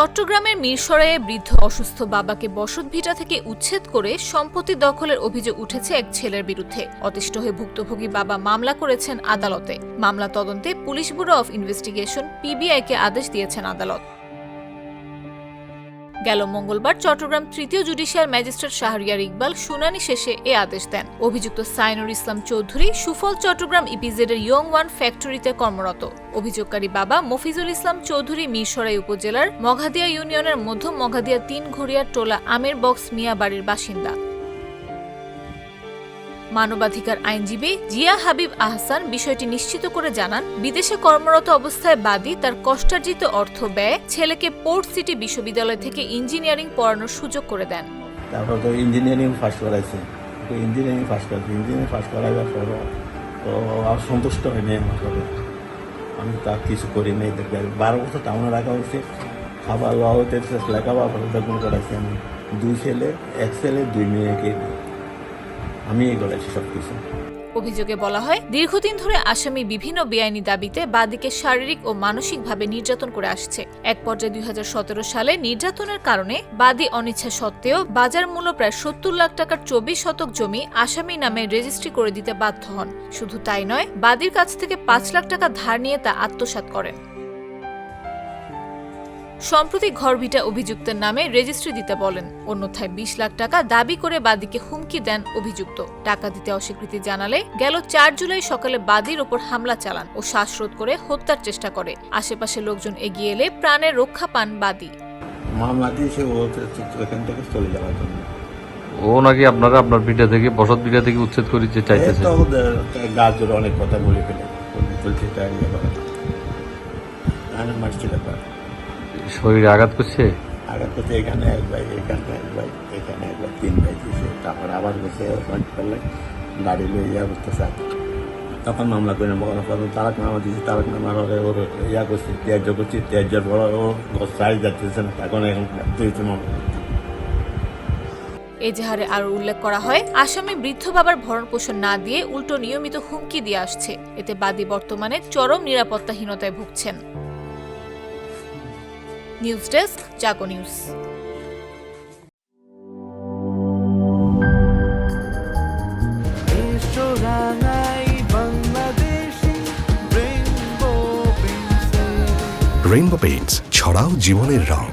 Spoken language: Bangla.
চট্টগ্রামের মিরসরাইয়ে বৃদ্ধ অসুস্থ বাবাকে বসতভিটা থেকে উচ্ছেদ করে সম্পত্তি দখলের অভিযোগ উঠেছে এক ছেলের বিরুদ্ধে। অতিষ্ঠ হয়ে ভুক্তভোগী বাবা মামলা করেছেন আদালতে। মামলা তদন্তে পুলিশ ব্যুরো অফ ইনভেস্টিগেশন পিবিআইকে আদেশ দিয়েছেন আদালত। গেল মঙ্গলবার চট্টগ্রাম তৃতীয় জুডিশিয়াল ম্যাজিস্ট্রেট শাহরিয়ার ইকবাল শুনানি শেষে এ আদেশ দেন। অভিযুক্ত সাইনুর ইসলাম চৌধুরী সুফল চট্টগ্রাম ইপিজেড এর ইয়ং ওয়ান ফ্যাক্টরিতে কর্মরত। অভিযোগকারী বাবা মফিজুল ইসলাম চৌধুরী মিরসরাই উপজেলার মঘাদিয়া ইউনিয়নের মধ্য মঘাদিয়া তিন ঘড়িয়ার টোলা আমের বক্স মিয়া বাড়ির বাসিন্দা। মানবাধিকার আইনজীবী জিয়া হাবিব আহসান বিষয়টি নিশ্চিত করে জানান, বিদেশে কর্মরত অবস্থায় বাদী তার কষ্টার্জিত অর্থ ব্যয় ছেলেকে পোর্ট সিটি বিশ্ববিদ্যালয় থেকে ইঞ্জিনিয়ারিং পড়ানোর সুযোগ করে দেন। তারপর তো ইঞ্জিনিয়ারিং ফার্স্ট করাইছে। তো ইঞ্জিনিয়ারিং ফার্স্ট করাইছে ইঞ্জিনিয়ারিং ফার্স্ট করাইবার তো আর সন্তুষ্ট হয়নি আমার আমি তা কিছু করি নাই। বারো বছর টাউনে রাখা হয়েছে খাবার লওয়া হতে লেখাপড়া করাইছি আমি। দুই ছেলে, এক ছেলে, দুই মেয়েকে আমি করাইছি সব কিছু অভিযোগে বলা হয়, দীর্ঘদিন ধরে আসামি বিভিন্ন বেআইনি দাবিতে বাদীকে শারীরিক ও মানসিকভাবে নির্যাতন করে আসছে। এক পর্যায়ে দুই হাজার সতেরো সালে নির্যাতনের কারণে বাদী অনিচ্ছা সত্ত্বেও বাজার মূল্য প্রায় সত্তর লাখ টাকার চব্বিশ শতক জমি আসামি নামে রেজিস্ট্রি করে দিতে বাধ্য হন। শুধু তাই নয়, বাদীর কাছ থেকে পাঁচ লাখ টাকা ধার নিয়ে তা আত্মসাৎ করেন সম্প্রতি ঘরভিটা অভিযুক্তের নামে রেজিস্ট্রি দিতে বলেন। অন্যথায় বিশ লাখ টাকা দাবি করে বাদীকে হুমকি দেন অভিযুক্ত। টাকা দিতে অস্বীকৃতি জানালে গেল চার জুলাই সকালে বাদীর ওপর হামলা চালান ও শ্বাসরোধ করে হত্যার চেষ্টা করে। আশেপাশে লোকজন এগিয়ে এলে প্রাণের রক্ষা পান বাদী। ও ওখান থেকে চলে যাওয়ার জন্য। ও নাকি আপনারা আপনার পিঠা থেকে বসত পিঠা থেকে উচ্ছেদ করিতে চাইতেছে? গাছ জোরে অনেক কথা বলে ফেলে। বলছে এটা করে আমি ব্যাপার। শরীরে আঘাত করছে? আঘাত করতে এখানে এক ভাই এখানে এক ভাই এখানে এক ভাই তিন ভাই দিয়েছে তারপরে আবার গেছে ফেললে গাড়ি লয়ে ইয়া করতেছে তখন মামলা করে বলার পর তারাক নামা দিয়েছে তারাক নামা ওর ইয়া করছে ত্যায্য করছি ত্যায্যের পর ও সাইজ যাচ্ছে না তখন এখন দিয়েছে মামলা। এজাহারে আরও উল্লেখ করা হয় আসামি বৃদ্ধ বাবার ভরণ পোষণ না দিয়ে উল্টো নিয়মিত হুমকি দিয়ে আসছে। এতে বাদী বর্তমানে চরম নিরাপত্তাহীনতায় ভুগছেন। নিউজ ডেস্ক চাকো নিউজ। রেইনবো পেইন্টস ছড়াও জীবনের রং।